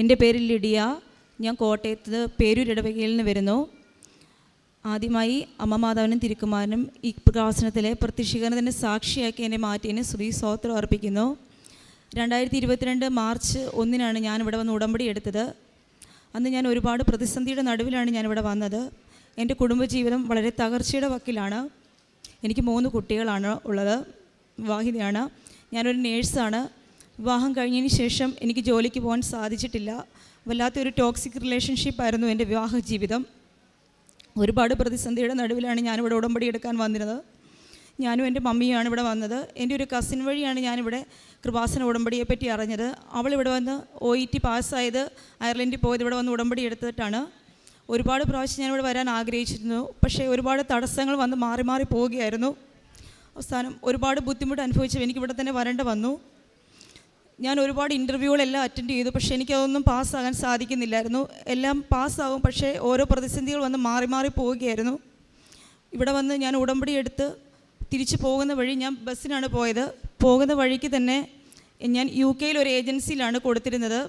എന്റെ പേര് ലിഡിയ. ഞാൻ കോട്ടയത്ത് പേരൂർ ഇടവകയിൽ നിന്ന് വരുന്നു. ആദ്യമായി അമ്മ മാതാവിനും തിരുക്കുമാരനും ഈ പ്രകാശനത്തിലെ പ്രത്യക്ഷീകരണത്തിന്റെ സാക്ഷിയാക്കി എന്നെ മാറ്റിയതിന് ശ്രീ സ്തോത്രം അർപ്പിക്കുന്നു. രണ്ടായിരത്തി ഇരുപത്തിരണ്ട് മാർച്ച് ഒന്നിനാണ് ഇവിടെ വന്ന് ഉടമ്പടി എടുത്തത്. അന്ന് ഞാൻ ഒരുപാട് പ്രതിസന്ധിയുടെ നടുവിലാണ് ഞാനിവിടെ വന്നത്. എന്റെ കുടുംബജീവിതം വളരെ തകർച്ചയുടെ വക്കിലാണ്. എനിക്ക് മൂന്ന് കുട്ടികളാണ് ഉള്ളത്. വിവാഹിതയാണ് ഞാനൊരു നേഴ്സാണ്. വിവാഹം കഴിഞ്ഞതിന് ശേഷം എനിക്ക് ജോലിക്ക് പോകാൻ സാധിച്ചിട്ടില്ല. വല്ലാത്തൊരു ടോക്സിക് റിലേഷൻഷിപ്പായിരുന്നു എന്റെ വിവാഹ ജീവിതം. ഒരുപാട് പ്രതിസന്ധിയുടെ നടുവിലാണ് ഞാനിവിടെ ഉടമ്പടി എടുക്കാൻ വന്നിരുന്നത്. ഞാനും എന്റെ മമ്മിയുമാണ് ഇവിടെ വന്നത്. എന്റെ ഒരു കസിൻ വഴിയാണ് ഞാനിവിടെ കൃപാസന ഉടമ്പടിയെ പറ്റി അറിഞ്ഞത്. അവൾ ഇവിടെ വന്ന് ഒ ഇ ടി പാസ്സായത് അയർലൻഡിൽ പോയത് ഇവിടെ വന്ന് ഉടമ്പടി എടുത്തിട്ടാണ്. ഒരുപാട് പ്രാവശ്യം ഞാനിവിടെ വരാൻ ആഗ്രഹിച്ചിരുന്നു. പക്ഷേ ഒരുപാട് തടസ്സങ്ങൾ വന്ന് മാറി മാറി പോവുകയായിരുന്നു. അവസാനം ഒരുപാട് ബുദ്ധിമുട്ട് അനുഭവിച്ചു എനിക്കിവിടെ തന്നെ വരേണ്ട വന്നു. ഞാൻ ഒരുപാട് ഇന്റർവ്യൂകളെല്ലാം അറ്റൻഡ് ചെയ്തു പക്ഷേ എനിക്കതൊന്നും പാസ്സാകാൻ സാധിക്കുന്നില്ലായിരുന്നു. എല്ലാം പാസ്സാകും പക്ഷേ ഓരോ പ്രതിസന്ധികൾ വന്ന് മാറി മാറി പോവുകയായിരുന്നു. ഇവിടെ വന്ന് ഞാൻ ഉടമ്പടി എടുത്ത് തിരിച്ചു പോകുന്ന വഴി ഞാൻ ബസ്സിനാണ് പോയത്. പോകുന്ന വഴിക്ക് തന്നെ ഞാൻ യു കെയിൽ ഒരു ഏജൻസിയിലാണ് കൊടുത്തിരുന്നത്.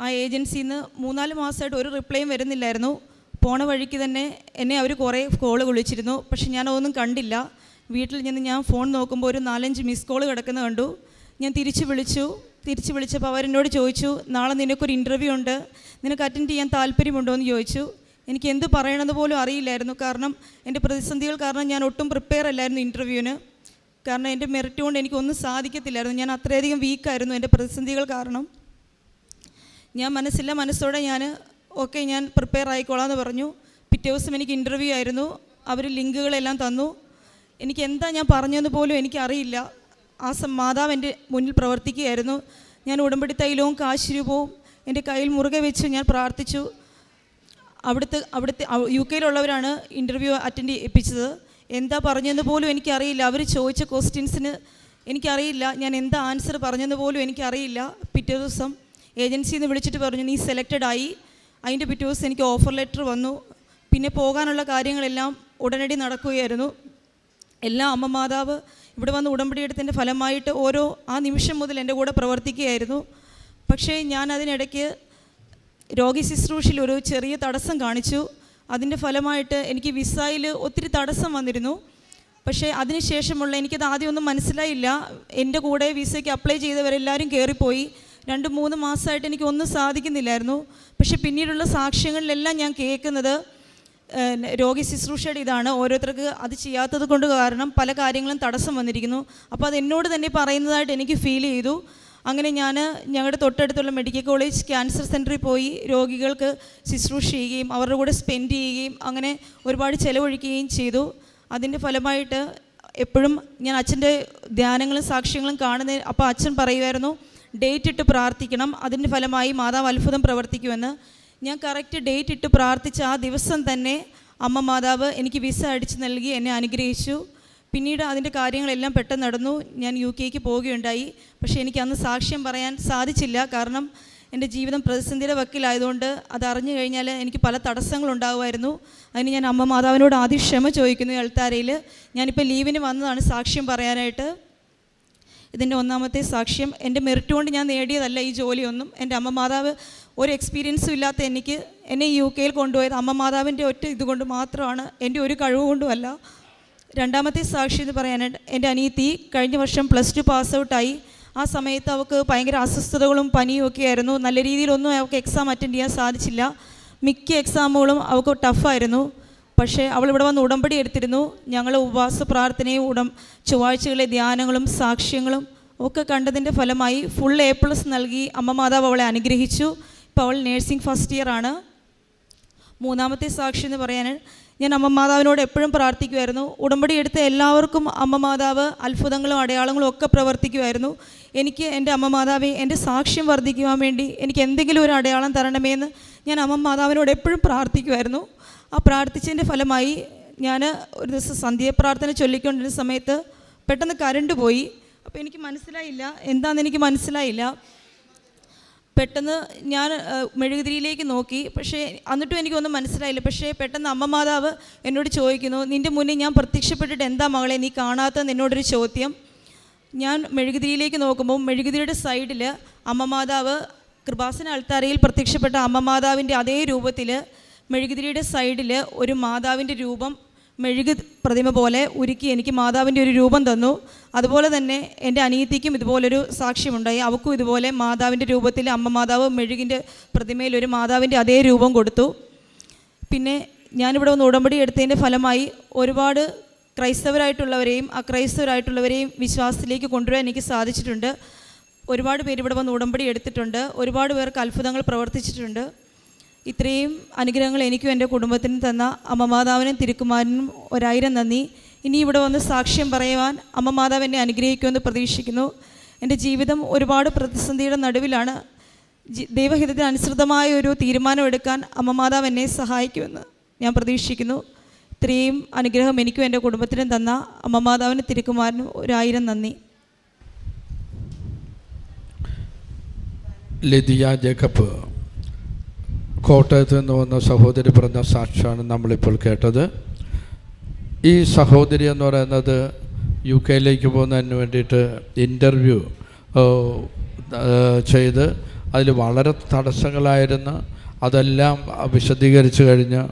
ആ ഏജൻസിയിൽ നിന്ന് മൂന്നാൽ മാസമായിട്ട് ഒരു റിപ്ലൈയും വരുന്നില്ലായിരുന്നു. പോണ വഴിക്ക് തന്നെ എന്നെ അവർ കുറേ കോൾ വിളിച്ചിരുന്നു പക്ഷെ ഞാനതൊന്നും കണ്ടില്ല. വീട്ടിൽ നിന്ന് ഞാൻ ഫോൺ നോക്കുമ്പോൾ ഒരു നാലഞ്ച് മിസ് കോൾ കിടക്കുന്ന കണ്ടു. ഞാൻ തിരിച്ച് വിളിച്ചു. തിരിച്ച് വിളിച്ചപ്പോൾ അവരെന്നോട് ചോദിച്ചു നാളെ നിനക്കൊരു ഇന്റർവ്യൂ ഉണ്ട്. നിനക്ക് അറ്റൻഡ് ചെയ്യാൻ താല്പര്യമുണ്ടോ? എന്ന് ചോദിച്ചു. എനിക്ക് എന്ത് പറയണമെന്ന് പോലും അറിയില്ലായിരുന്നു. കാരണം എന്റെ പ്രതിസന്ധികൾ കാരണം ഞാൻ ഒട്ടും പ്രിപ്പയർ അല്ലായിരുന്നു ഇന്റർവ്യൂവിന് കാരണം എന്റെ മെറിറ്റ് കൊണ്ട് എനിക്കൊന്നും സാധിക്കത്തില്ലായിരുന്നു. ഞാൻ അത്രയധികം വീക്കായിരുന്നു എന്റെ പ്രതിസന്ധികൾ കാരണം. ഞാൻ മനസ്സില്ല മനസ്സോടെ ഞാൻ ഓക്കെ ഞാൻ പ്രിപ്പയർ ആയിക്കോളാം എന്ന് പറഞ്ഞു. പിറ്റേ ദിവസം എനിക്ക് ഇന്റർവ്യൂ ആയിരുന്നു. അവർ ലിങ്കുകളെല്ലാം തന്നു. എനിക്ക് എന്താ ഞാൻ പറഞ്ഞതെന്ന് പോലും എനിക്കറിയില്ല. ആ മാതാവ് എന്റെ മുന്നിൽ പ്രവർത്തിക്കുകയായിരുന്നു. ഞാൻ ഉടമ്പടി തൈലവും കാശുരൂപവും എന്റെ കയ്യിൽ മുറുകെ വെച്ച് ഞാൻ പ്രാർത്ഥിച്ചു. അവിടുത്തെ അവിടുത്തെ അവ- യു കെയിലുള്ളവരാണ് ഇന്റർവ്യൂ അറ്റൻഡ് ചെയ്യിപ്പിച്ചത്. എന്താ പറഞ്ഞതെന്ന് പോലും എനിക്കറിയില്ല. അവർ ചോദിച്ച ക്വസ്റ്റ്യൻസിന് എനിക്കറിയില്ല. ഞാൻ എന്താ ആൻസർ പറഞ്ഞതെന്ന് പോലും എനിക്കറിയില്ല. പിറ്റേ ദിവസം ഏജൻസിയിൽ നിന്ന് വിളിച്ചിട്ട് പറഞ്ഞു നീ സെലക്റ്റഡ് ആയി. അതിന്റെ പിറ്റേ ദിവസം എനിക്ക് ഓഫർ ലെറ്റർ വന്നു. പിന്നെ പോകാനുള്ള കാര്യങ്ങളെല്ലാം ഉടനടി നടക്കുകയായിരുന്നു. എല്ലാ അമ്മ മാതാവ് ഇവിടെ വന്ന് ഉടമ്പടി എടുത്തതിന്റെ ഫലമായിട്ട് ഓരോ ആ നിമിഷം മുതൽ എന്റെ കൂടെ പ്രവർത്തിക്കുകയായിരുന്നു. പക്ഷേ ഞാൻ അതിനിടയ്ക്ക് രോഗി ശുശ്രൂഷയിൽ ഒരു ചെറിയ തടസ്സം കാണിച്ചു. അതിന്റെ ഫലമായിട്ട് എനിക്ക് വിസയിൽ ഒത്തിരി തടസ്സം വന്നിരുന്നു. പക്ഷേ അതിനുശേഷമുള്ള എനിക്കത് ആദ്യമൊന്നും മനസ്സിലായില്ല. എന്റെ കൂടെ വിസയ്ക്ക് അപ്ലൈ ചെയ്തവരെല്ലാവരും കയറിപ്പോയി. രണ്ട് മൂന്ന് മാസമായിട്ട് എനിക്കൊന്നും സാധിക്കുന്നില്ലായിരുന്നു. പക്ഷേ പിന്നീടുള്ള സാക്ഷ്യങ്ങളിലെല്ലാം ഞാൻ കേൾക്കുന്നത് രോഗി ശുശ്രൂഷയുടെ ഇതാണ്. ഓരോരുത്തർക്ക് അത് ചെയ്യാത്തത് കൊണ്ട് കാരണം പല കാര്യങ്ങളും തടസ്സം വന്നിരിക്കുന്നു. അപ്പോൾ അത് എന്നോട് തന്നെ പറയുന്നതായിട്ട് എനിക്ക് ഫീൽ ചെയ്തു. അങ്ങനെ ഞാൻ ഞങ്ങളുടെ തൊട്ടടുത്തുള്ള മെഡിക്കൽ കോളേജ് ക്യാൻസർ സെന്ററിൽ പോയി രോഗികൾക്ക് ശുശ്രൂഷ ചെയ്യുകയും അവരുടെ കൂടെ സ്പെൻഡ് ചെയ്യുകയും അങ്ങനെ ഒരുപാട് ചിലവഴിക്കുകയും ചെയ്തു. അതിന്റെ ഫലമായിട്ട് എപ്പോഴും ഞാൻ അച്ഛന്റെ ധ്യാനങ്ങളും സാക്ഷ്യങ്ങളും കാണുന്ന അപ്പോൾ അച്ഛൻ പറയുമായിരുന്നു ഡേറ്റ് ഇട്ട് പ്രാർത്ഥിക്കണം. അതിന്റെ ഫലമായി മാതാവ് അത്ഭുതം പ്രവർത്തിക്കുമെന്ന്. ഞാൻ കറക്റ്റ് ഡേറ്റ് ഇട്ട് പ്രാർത്ഥിച്ച ആ ദിവസം തന്നെ അമ്മ മാതാവ് എനിക്ക് വിസ അടിച്ച് നൽകി എന്നെ അനുഗ്രഹിച്ചു. പിന്നീട് അതിന്റെ കാര്യങ്ങളെല്ലാം പെട്ടെന്ന് നടന്നു. ഞാൻ യു കെക്ക് പോവുകയുണ്ടായി. പക്ഷേ എനിക്ക് അന്ന് സാക്ഷ്യം പറയാൻ സാധിച്ചില്ല. കാരണം എന്റെ ജീവിതം പ്രതിസന്ധിയുടെ വക്കിലായതുകൊണ്ട് അത് അറിഞ്ഞു കഴിഞ്ഞാൽ എനിക്ക് പല തടസ്സങ്ങളുണ്ടാകുമായിരുന്നു അതിന് ഞാൻ അമ്മ മാതാവിനോട് ആദ്യം ക്ഷമ ചോദിക്കുന്നു അൾത്താരയിൽ. ഞാനിപ്പോൾ ലീവിന് വന്നതാണ് സാക്ഷ്യം പറയാനായിട്ട്. ഇതിന്റെ ഒന്നാമത്തെ സാക്ഷ്യം എന്റെ മെറിറ്റ് കൊണ്ട് ഞാൻ നേടിയതല്ല ഈ ജോലിയൊന്നും. എന്റെ അമ്മ മാതാവ് ഒരു എക്സ്പീരിയൻസും ഇല്ലാത്ത എനിക്ക് എന്നെ യു കെയിൽ കൊണ്ടുപോയത് അമ്മ മാതാവിന്റെ ഒറ്റ ഇതുകൊണ്ട് മാത്രമാണ്. എന്റെ ഒരു കഴിവ് കൊണ്ടുമല്ല. രണ്ടാമത്തെ സാക്ഷി എന്ന് പറയാനായിട്ട് എന്റെ അനിയത്തി കഴിഞ്ഞ വർഷം പ്ലസ് ടു പാസ് ഔട്ടായി ആ സമയത്ത് അവൾക്ക് ഭയങ്കര അസ്വസ്ഥതകളും പനിയും ഒക്കെ ആയിരുന്നു. നല്ല രീതിയിലൊന്നും അവൾക്ക് എക്സാം അറ്റൻഡ് ചെയ്യാൻ സാധിച്ചില്ല. മിക്ക എക്സാമുകളും അവൾക്ക് ടഫായിരുന്നു പക്ഷേ അവൾ ഇവിടെ വന്ന് ഉടമ്പടി എടുത്തിരുന്നു. ഞങ്ങൾ ഉപവാസ പ്രാർത്ഥനയും ഉടം ചൊവ്വാഴ്ചകളിലെ ധ്യാനങ്ങളും സാക്ഷ്യങ്ങളും ഒക്കെ കണ്ടതിന്റെ ഫലമായി ഫുൾ എ പ്ലസ് നൽകി അമ്മ മാതാവ് അവളെ അനുഗ്രഹിച്ചു. ഇപ്പോൾ അവൾ നേഴ്സിംഗ് ഫസ്റ്റ് ഇയർ ആണ്. മൂന്നാമത്തെ സാക്ഷി എന്ന് പറയാൻ ഞാൻ അമ്മ മാതാവിനോട് എപ്പോഴും പ്രാർത്ഥിക്കുമായിരുന്നു ഉടമ്പടി എടുത്ത എല്ലാവർക്കും അമ്മ മാതാവ് അത്ഭുതങ്ങളും അടയാളങ്ങളും ഒക്കെ പ്രവർത്തിക്കുമായിരുന്നു എനിക്ക് എന്റെ അമ്മ മാതാവെ എന്റെ സാക്ഷ്യം വർദ്ധിക്കുവാൻ വേണ്ടി എനിക്ക് എന്തെങ്കിലും ഒരു അടയാളം തരണമേ എന്ന് ഞാൻ അമ്മ മാതാവിനോട് എപ്പോഴും പ്രാർത്ഥിക്കുമായിരുന്നു ആ പ്രാർത്ഥിച്ചതിന്റെ ഫലമായി ഞാൻ ഒരു ദിവസം സന്ധ്യപ്രാർത്ഥന ചൊല്ലിക്കൊണ്ടിരുന്ന സമയത്ത് പെട്ടെന്ന് കരണ്ട് പോയി. അപ്പോൾ എനിക്ക് മനസ്സിലായില്ല. എന്താണെന്ന് എനിക്ക് മനസ്സിലായില്ല. പെട്ടെന്ന് ഞാൻ മെഴുകുതിരിയിലേക്ക് നോക്കി. പക്ഷേ എന്നിട്ടും എനിക്കൊന്നും മനസ്സിലായില്ല. പക്ഷേ പെട്ടെന്ന് അമ്മ മാതാവ് എന്നോട് ചോദിക്കുന്നു നിന്റെ മുന്നിൽ ഞാൻ പ്രത്യക്ഷപ്പെട്ടിട്ട് എന്താ മകളെ? നീ കാണാത്തതെന്ന് എന്നോടൊരു ചോദ്യം. ഞാൻ മെഴുകുതിരിയിലേക്ക് നോക്കുമ്പോൾ മെഴുകുതിരിയുടെ സൈഡിൽ അമ്മ മാതാവ് കൃപാസന അൾത്താരയിൽ പ്രത്യക്ഷപ്പെട്ട അമ്മ മാതാവിന്റെ അതേ രൂപത്തിൽ മെഴുകുതിരിയുടെ സൈഡിൽ ഒരു മാതാവിന്റെ രൂപം മെഴുകു പ്രതിമ പോലെ ഉരുക്കി എനിക്ക് മാതാവിന്റെ ഒരു രൂപം തന്നു. അതുപോലെ തന്നെ എന്റെ അനിയത്തിക്കും ഇതുപോലൊരു സാക്ഷ്യമുണ്ടായി. അവൾക്കും ഇതുപോലെ മാതാവിന്റെ രൂപത്തിൽ അമ്മ മാതാവ് മെഴുകിന്റെ പ്രതിമയിൽ ഒരു മാതാവിന്റെ അതേ രൂപം കൊടുത്തു. പിന്നെ ഞാനിവിടെ വന്ന് ഉടമ്പടി എടുത്തതിന്റെ ഫലമായി ഒരുപാട് ക്രൈസ്തവരായിട്ടുള്ളവരെയും അക്രൈസ്തവരായിട്ടുള്ളവരെയും വിശ്വാസത്തിലേക്ക് കൊണ്ടുവരാൻ എനിക്ക് സാധിച്ചിട്ടുണ്ട്. ഒരുപാട് പേര് ഇവിടെ വന്ന് ഉടമ്പടി എടുത്തിട്ടുണ്ട്. ഒരുപാട് പേർക്ക് അത്ഭുതങ്ങൾ പ്രവർത്തിച്ചിട്ടുണ്ട്. ഇത്രയും അനുഗ്രഹങ്ങൾ എനിക്കും എന്റെ കുടുംബത്തിനും തന്ന അമ്മ മാതാവിനും തിരുക്കുമാരനും ഒരായിരം നന്ദി. ഇനി ഇവിടെ വന്ന് സാക്ഷ്യം പറയുവാൻ അമ്മ മാതാവ് എന്നെ അനുഗ്രഹിക്കുമെന്ന് പ്രതീക്ഷിക്കുന്നു. എന്റെ ജീവിതം ഒരുപാട് പ്രതിസന്ധിയുടെ നടുവിലാണ്. ദൈവഹിതത്തിന് അനുസൃതമായ ഒരു തീരുമാനമെടുക്കാൻ അമ്മ മാതാവ് എന്നെ സഹായിക്കുമെന്ന് ഞാൻ പ്രതീക്ഷിക്കുന്നു. ഇത്രയും അനുഗ്രഹം എനിക്കും എന്റെ കുടുംബത്തിനും തന്ന അമ്മ മാതാവിന് തിരുക്കുമാരനും ഒരായിരം നന്ദി. ലതിയ ജേക്കബ്. കോട്ടയത്ത് നിന്ന് വന്ന സഹോദരി പറഞ്ഞ സാക്ഷിയാണ് നമ്മളിപ്പോൾ കേട്ടത്. ഈ സഹോദരി എന്ന് പറയുന്നത് യു കെയിലേക്ക് പോകുന്നതിന് വേണ്ടിയിട്ട് ഇന്റർവ്യൂ ചെയ്ത്. അതിൽ വളരെ തടസ്സങ്ങളായിരുന്നു. അതെല്ലാം വിശദീകരിച്ച് കഴിഞ്ഞ്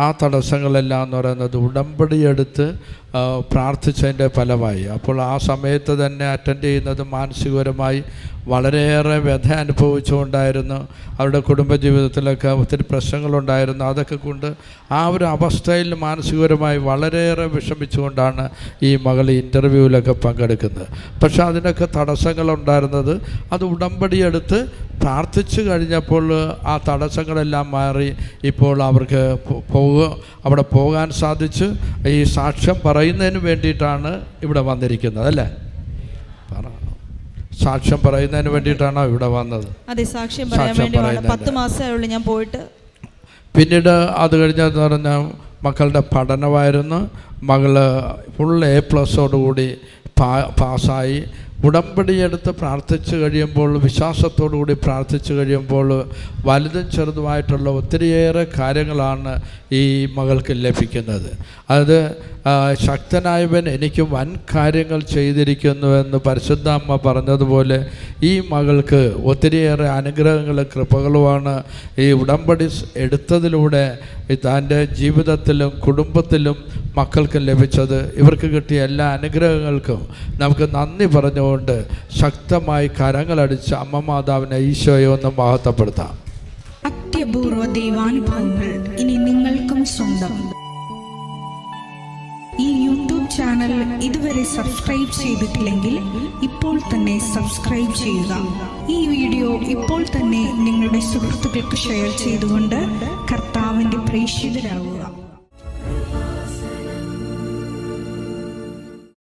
ആ തടസ്സങ്ങളെല്ലാം എന്ന് പറയുന്നത് ഉടമ്പടി എടുത്ത് ആ, പ്രാർത്ഥിച്ചതിന്റെ ഫലമായി. അപ്പോൾ ആ സമയത്ത് തന്നെ അറ്റൻഡ് ചെയ്യുന്നത് മാനസികപരമായി വളരെയേറെ വ്യഥ അനുഭവിച്ചുകൊണ്ടായിരുന്നു. അവരുടെ കുടുംബജീവിതത്തിലൊക്കെ ഒത്തിരി പ്രശ്നങ്ങളുണ്ടായിരുന്നു. അതൊക്കെ കൊണ്ട് ആ ഒരു അവസ്ഥയിൽ മാനസികപരമായി വളരെയേറെ വിഷമിച്ചുകൊണ്ടാണ് ഈ മകൾ ഇന്റർവ്യൂവിലൊക്കെ പങ്കെടുക്കുന്നത്. പക്ഷെ അതിനൊക്കെ തടസ്സങ്ങളുണ്ടായിരുന്നത് അത് ഉടമ്പടിയെടുത്ത് പ്രാർത്ഥിച്ചു കഴിഞ്ഞപ്പോൾ ആ തടസ്സങ്ങളെല്ലാം മാറി ഇപ്പോൾ അവർക്ക് പോകുക അവിടെ പോകാൻ സാധിച്ചു ഈ സാക്ഷ്യം പറയുന്നതിന് വേണ്ടിയിട്ടാണ് ഇവിടെ വന്നിരിക്കുന്നത് അല്ലേ? സാക്ഷ്യം പറയുന്നതിന് വേണ്ടിയിട്ടാണോ ഇവിടെ വന്നത്? അതെ സാക്ഷ്യം പറയാൻ. പത്ത് ഞാൻ പോയിട്ട്. പിന്നീട് അത് കഴിഞ്ഞെന്ന് പറഞ്ഞാൽ മക്കളുടെ പഠനമായിരുന്നു. മകൾ ഫുൾ എ പ്ലസോടുകൂടി പാ പാസ്സായി ഉടമ്പടിയെടുത്ത് പ്രാർത്ഥിച്ചു കഴിയുമ്പോൾ വിശ്വാസത്തോടു കൂടി പ്രാർത്ഥിച്ചു കഴിയുമ്പോൾ വലുതും ചെറുതുമായിട്ടുള്ള ഒത്തിരിയേറെ കാര്യങ്ങളാണ് ഈ മകൾക്ക് ലഭിക്കുന്നത്. അത് ശക്തനായവൻ എനിക്ക് വൻ കാര്യങ്ങൾ ചെയ്തിരിക്കുന്നുവെന്ന് പരിശുദ്ധ അമ്മ പറഞ്ഞതുപോലെ ഈ മകൾക്ക് ഒത്തിരിയേറെ അനുഗ്രഹങ്ങളും കൃപകളുമാണ് ഈ ഉടമ്പടി എടുത്തതിലൂടെ തന്റെ ജീവിതത്തിലും കുടുംബത്തിലും മക്കൾക്ക് ലഭിച്ചത്. ഇവർക്ക് കിട്ടിയ എല്ലാ അനുഗ്രഹങ്ങൾക്കും നമുക്ക് നന്ദി പറഞ്ഞുകൊണ്ട് ശക്തമായി കരങ്ങളടിച്ച് അമ്മ മാതാവിനെ ഈശോയെ ഒന്ന് മഹത്വപ്പെടുത്താം. അത്യപൂർവ ദൈവാനുഭവങ്ങൾ ഇനി നിങ്ങൾക്കും സ്വന്തം. ഈ യൂട്യൂബ് ചാനൽ ഇതുവരെ സബ്സ്ക്രൈബ് ചെയ്തിട്ടില്ലെങ്കിൽ ഇപ്പോൾ തന്നെ സബ്സ്ക്രൈബ് ചെയ്യുക. ഈ വീഡിയോ ഇപ്പോൾ തന്നെ നിങ്ങളുടെ സുഹൃത്തുക്കൾക്ക് ഷെയർ ചെയ്തുകൊണ്ട് കർത്താവിന്റെ പ്രേക്ഷിതരാകുക.